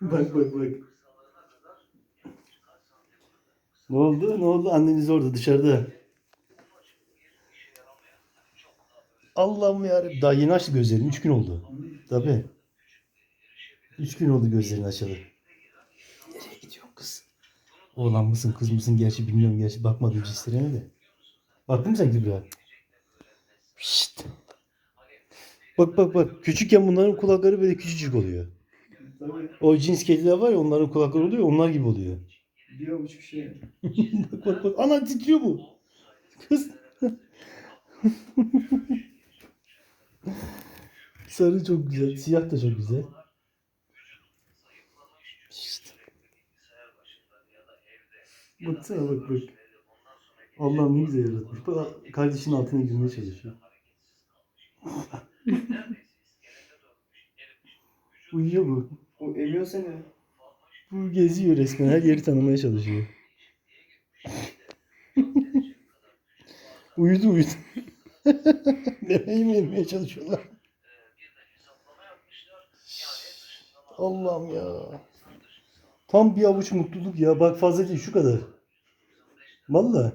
Bak bak bak. Ne oldu? Ne oldu? Anneniz orada dışarıda. Allah'ım yarabbim. Daha yeni açtı gözlerini. Üç gün oldu. Tabii. Üç gün oldu gözlerini açalı. Nereye gidiyorsun kız? Oğlan mısın kız mısın gerçi bilmiyorum gerçi bakmadım cinslerine de. Baktın mı sen Kübra? Şşt. Bak bak bak küçükken bunların kulakları böyle küçücük oluyor. O cins kediler var ya onların kulakları oluyor onlar gibi oluyor. Avuç bir şey. bak bak bak ana titriyor bu. Kız. Sarı çok güzel. Siyah da çok güzel. İşte. Baksana bak bak. Allah'ım ne güzel yaratmış. Bak kardeşinin altına girmeye çalışıyor. Uyuyor bu. O emiyor seni. Bu geziyor resmen. Her yeri tanımaya çalışıyor. uyudu uyudu. Demeyi mi yemeye çalışıyorlar? Allah'ım ya. Tam bir avuç mutluluk ya. Bak fazla değil şu kadar. Valla.